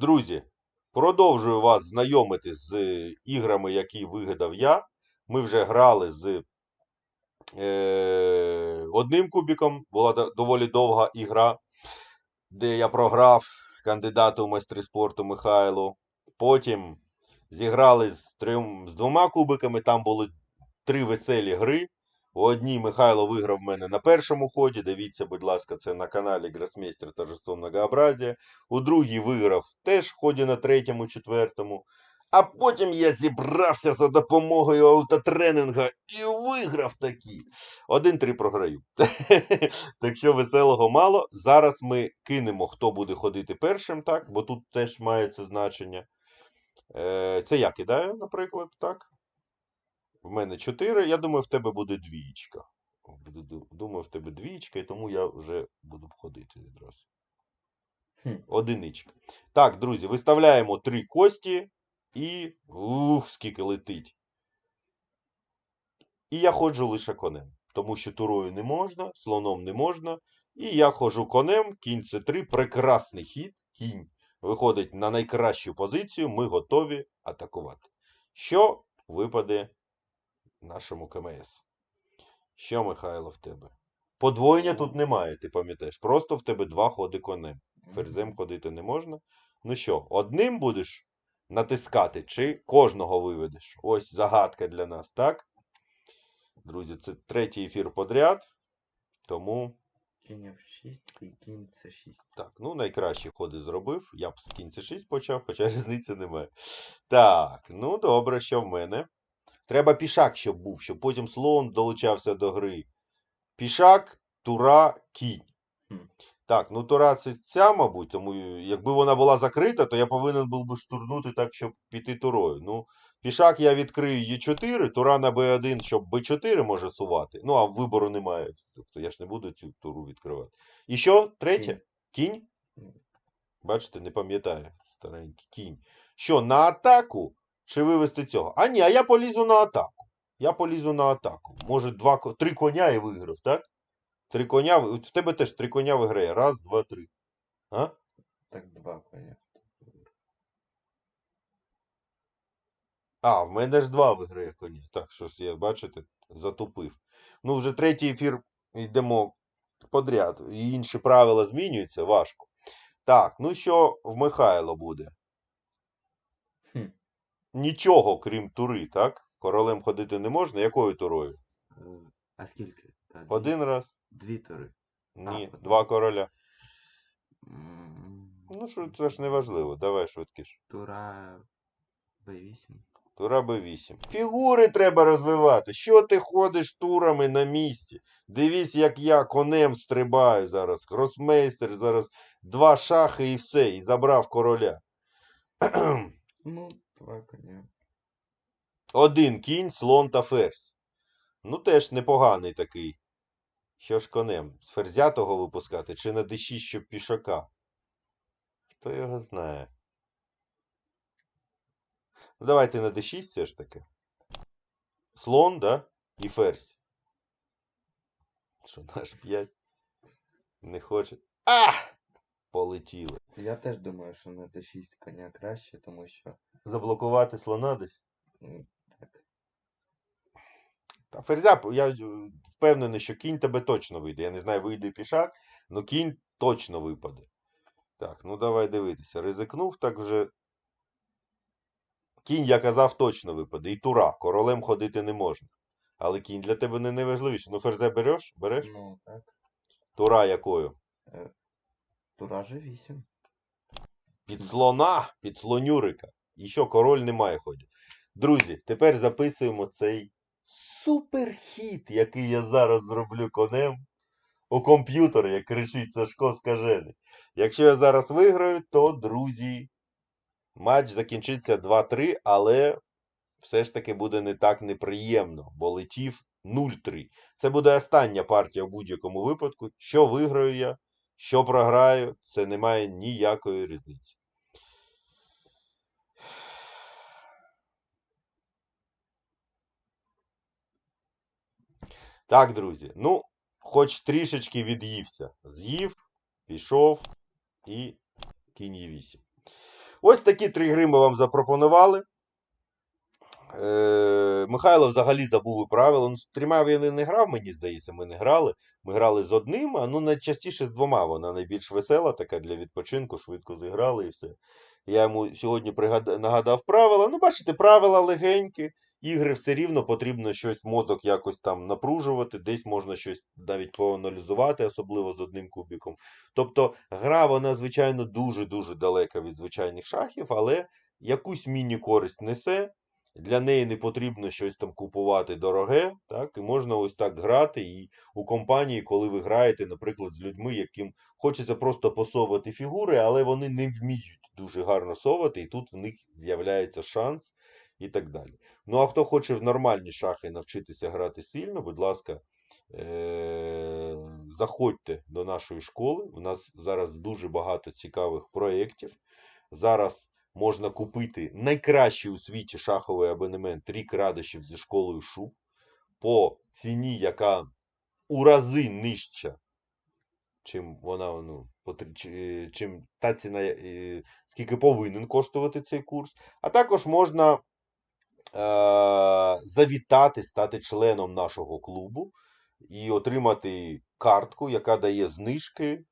Друзі, продовжую вас знайомити з е, іграми, які вигадав я. Ми вже грали з е, одним кубіком, була доволі довга ігра, де я програв кандидату в майстри спорту Михайлу. Потім зіграли з, трьом, з двома кубиками, там були три веселі гри. У одній Михайло виграв в мене на першому ході. Дивіться, будь ласка, це на каналі Гросмейстер Торжество Многообразія. У другій виграв теж в ході на третьому, четвертому. А потім я зібрався за допомогою автотренінга і виграв такі. Один-три програю. так що веселого мало. Зараз ми кинемо, хто буде ходити першим, так? Бо тут теж має це значення. Е, це я кидаю, наприклад, так? В мене 4, я думаю, в тебе буде двієчка. Думаю, в тебе двієчка, і тому я вже буду ходити відразу. Одиничка. Так, друзі, виставляємо три кості і. Ух, скільки летить. І я ходжу лише конем. Тому що турою не можна, слоном не можна. І я ходжу конем, кінь це 3 прекрасний хід. Кінь виходить на найкращу позицію, ми готові атакувати. Що випаде нашому КМС? Що, Михайло, в тебе? Подвоєння тут немає, ти пам'ятаєш. Просто в тебе два ходи конем. Ферзем ходити не можна. Ну що, одним будеш натискати, чи кожного виведеш? Ось загадка для нас, так? Друзі, це третій ефір подряд. Тому Кінь F6 і кінь C6. так, ну найкращі ходи зробив. Я б з кінці 6 почав, хоча різниці немає. Так, ну добре, що в мене. Треба пішак, щоб був, щоб потім слон долучався до гри. Пішак, тура, кінь. Так, ну тура це ця, мабуть, тому якби вона була закрита, то я повинен був би штурнути так, щоб піти турою. Ну, пішак я відкрию Е4, тура на Б1, щоб Б4 може сувати. Ну, а вибору немає. Тобто я ж не буду цю туру відкривати. І що? Третє? Кінь? Бачите, не пам'ятаю. Старенький кінь. Що, на атаку? Чи вивести цього? А ні, а я полізу на атаку. Я полізу на атаку. Може, два, три коня і виграв, так? Три коня. в- тебе теж три коня виграє. Раз, два, три. А? Так, два коня. А, в мене ж два виграє коня. Так, щось я, бачите, затупив. Ну, вже третій ефір йдемо подряд. І інші правила змінюються, важко. Так, ну що в Михайло буде? Нічого, крім тури, так? Королем ходити не можна. Якою турою? А скільки? Та, дві- Один раз? Дві тури. Ні, одна. два короля. М, Ну, що це ж не важливо. Давай швидкіше. Тура B8. Тура Б8. Фігури треба розвивати. Що ти ходиш турами на місці? Дивись, як я конем стрибаю зараз. Кросмейстер зараз два шахи і все. І забрав короля. Ну, два коня. Один кінь, слон та ферзь. Ну, теж непоганий такий. Що ж конем? З ферзя того випускати чи на d6, щоб пішака? Хто його знає? Ну, давайте на d6 все ж таки. Слон, да? І ферзь. Що, наш 5? Не хоче. А! Полетіли. Я теж думаю, що на D6 коня краще, тому що. Заблокувати слона десь? Так. Та ферзя, я е, впевнений, що кінь тебе точно вийде. Я не знаю, вийде пішак, але кінь точно випаде. Так, ну давай дивитися. Ризикнув так вже. Кінь, я казав, точно випаде. І тура. Королем ходити не можна. Але кінь для тебе не найважливіше. Ну, ферзя береш? Береш? Ну, так. Тура якою? Тура G8. Під слона, під слонюрика. І що, король не має ходу. Друзі, тепер записуємо цей суперхід, який я зараз зроблю конем у комп'ютер, як кричить Сашко Скажений. Якщо я зараз виграю, то, друзі, матч закінчиться 2-3, але все ж таки буде не так неприємно, бо летів 0-3. Це буде остання партія в будь-якому випадку. Що виграю я, що програю, це не має ніякої різниці. Так, друзі, ну, хоч трішечки від'ївся. З'їв, пішов і кінь є 8. Ось такі три гри ми вам запропонували. Е, Михайло взагалі забув і правила. Ну, з трьома він не грав, мені здається, ми не грали. Ми грали з одним, а ну найчастіше з двома. Вона найбільш весела, така для відпочинку, швидко зіграли і все. Я йому сьогодні пригад... нагадав правила. Ну, бачите, правила легенькі. Ігри все рівно потрібно щось мозок якось там напружувати, десь можна щось навіть поаналізувати, особливо з одним кубіком. Тобто гра, вона, звичайно, дуже-дуже далека від звичайних шахів, але якусь міні-користь несе. Для неї не потрібно щось там купувати дороге, так, і можна ось так грати. І у компанії, коли ви граєте, наприклад, з людьми, яким хочеться просто посовувати фігури, але вони не вміють дуже гарно совати, і тут в них з'являється шанс і так далі. Ну, а хто хоче в нормальні шахи навчитися грати сильно, будь ласка, е- заходьте до нашої школи. У нас зараз дуже багато цікавих проєктів. Зараз можна купити найкращий у світі шаховий абонемент рік радощів зі школою ШУ по ціні, яка у рази нижча, чим вона ну, чим та ціна, е, скільки повинен коштувати цей курс. А також можна завітати, стати членом нашого клубу і отримати картку, яка дає знижки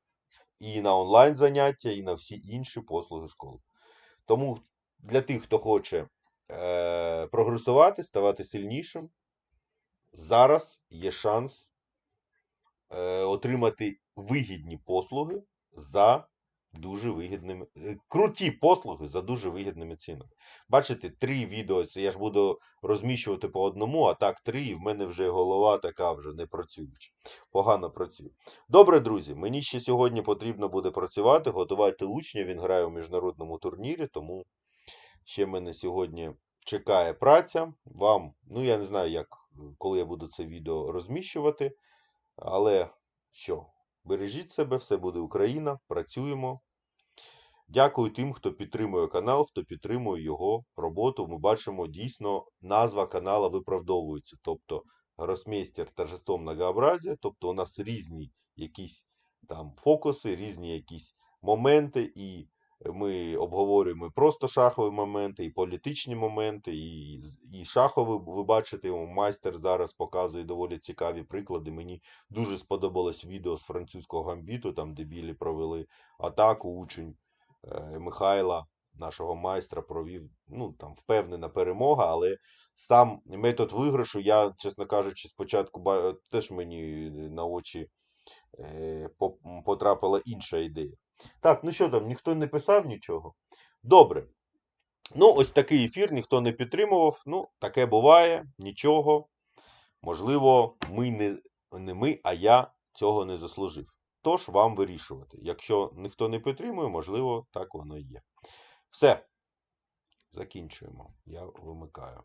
і на онлайн заняття, і на всі інші послуги школи. Тому для тих, хто хоче е, прогресувати, ставати сильнішим, зараз є шанс е, отримати вигідні послуги за дуже вигідними. е, Круті послуги за дуже вигідними цінами. Бачите, три відео, це я ж буду розміщувати по одному, а так три, і в мене вже голова така вже не працююча. Погано працює. Добре, друзі, мені ще сьогодні потрібно буде працювати, готувати учня. Він грає у міжнародному турнірі, тому ще мене сьогодні чекає праця. Вам, ну я не знаю, як, коли я буду це відео розміщувати, але що, бережіть себе, все буде Україна, працюємо. Дякую тим, хто підтримує канал, хто підтримує його роботу. Ми бачимо, дійсно, назва канала виправдовується. Тобто гросмейстер торжеством многообразия, тобто у нас різні якісь там фокуси, різні якісь моменти, і ми обговорюємо просто шахові моменти, і політичні моменти, і, і шахові, ви бачите, майстер зараз показує доволі цікаві приклади. Мені дуже сподобалось відео з французького гамбіту, там де білі провели атаку, учень Михайла, нашого майстра, провів, ну там впевнена перемога, але сам метод виграшу, я, чесно кажучи, спочатку теж мені на очі е, потрапила інша ідея. Так, ну що там, ніхто не писав нічого? Добре. Ну, ось такий ефір ніхто не підтримував. Ну, таке буває, нічого. Можливо, ми не, не ми, а я цього не заслужив. Тож вам вирішувати. Якщо ніхто не підтримує, можливо, так воно і є. Все. Закінчуємо. Я вимикаю.